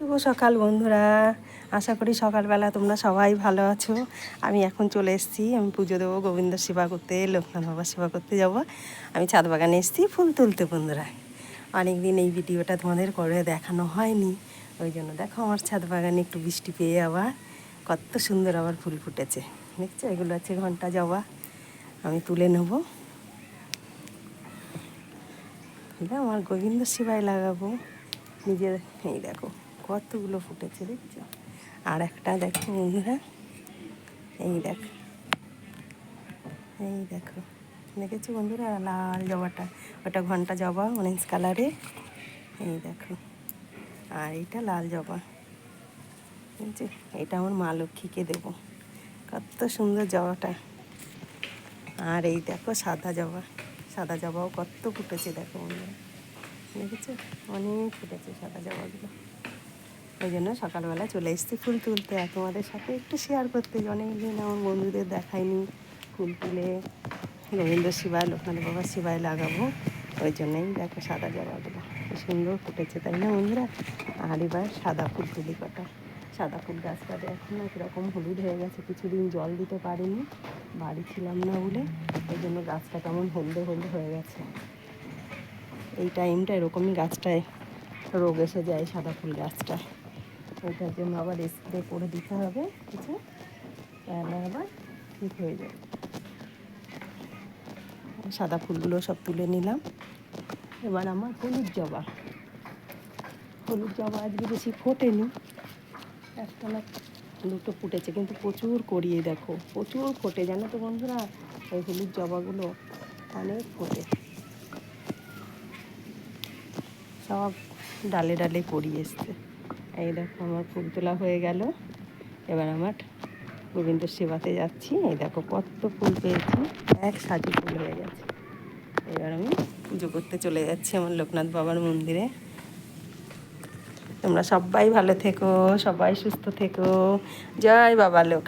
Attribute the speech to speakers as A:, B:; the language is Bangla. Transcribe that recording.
A: শুভ সকাল বন্ধুরা। আশা করি সকালবেলা তোমরা সবাই ভালো আছো। আমি এখন চলে এসেছি, আমি পুজো দেবো, গোবিন্দ সেবা করতে, লোকনাথ বাবার সেবা করতে যাব। আমি ছাদ বাগানে এসেছি, ফুল তুলতে বন্ধুরা। অনেক দিন এই ভিডিওটা তোমাদের করে দেখানো হয়নি। ওই জন্য দেখো আমার ছাদ বাগানে একটু বৃষ্টি পেয়ে আবার কত সুন্দর আবার ফুল ফুটেছে। দেখছ? এগুলো আছে ঘণ্টা জবা। আমি তুলে নেব। আমার গোবিন্দ সেবায় লাগাবো। নিজের এই দেখো। কতগুলো ফুটেছে দেখছ? আর একটা দেখো বন্ধুরা এই দেখ। এই দেখো। দেখেছ বন্ধুরা? লাল জবাটা। ওটা ঘণ্টা জবা অরেঞ্জ কালারে এই দেখো। আর এইটা লাল জবা। বুঝছ এটা আমার মা লক্ষ্মীকে দেবো। কত সুন্দর জবাটা। আর এই দেখো, সাদা জবা। সাদা জবাও কত ফুটেছে দেখো বন্ধুরা। দেখেছ? অনেক ফুটেছে সাদা জবাগুলো। ওই জন্য সকালবেলা চলে এসেছি ফুল তুলতে আর তোমাদের সাথে একটু শেয়ার করতে। অনেক দিন আমার বন্ধুদের দেখাইনি ফুল তুলে। রবীন্দ্র শিবায়, লোকনাথ বাবার শিবায় লাগাবো। ওই জন্যই দেখো সাদা কি সুন্দর ফুটেছে, তাই না বন্ধুরা? আর এবার সাদা ফুল তুলি কটা। সাদা ফুল গাছটাতে এখনও কীরকম হলুদ হয়ে গেছে। কিছুদিন জল দিতে পারিনি, বাড়ি ছিলাম না বলে। ওই জন্য গাছটা কেমন হলদে হলদে হয়ে গেছে। এই টাইমটা এরকমই গাছটায় রোগ এসে যায় সাদা ফুল গাছটায়। ওইটার জন্য আবার স্প্রে করে দিতে হবে কিছু। তাহলে আবার ঠিক হয়ে যাবে। সাদা ফুলগুলো সব তুলে নিলাম। এবার আমার হলুদ জবা। হলুদ জবা আজকে বেশি ফোটেনি। একটা না দুটো ফুটেছে, কিন্তু প্রচুর করিয়ে দেখো, প্রচুর ফোটে। জানো তো বন্ধুরা ওই হলুদ জবাগুলো অনেক ফোটে। সব ডালে ডালে করি এসছে। এই দেখো আমার ফুল তোলা হয়ে গেল। এবার আমার গোবিন্দ সেবাতে যাচ্ছি। এই দেখো কত ফুল পেয়েছি। এক সাজি ফুল হয়ে গেছে। এবার আমি পুজো করতে চলে যাচ্ছি আমার লোকনাথ বাবার মন্দিরে। তোমরা সবাই ভালো থেকো, সবাই সুস্থ থেকো। জয় বাবা লোক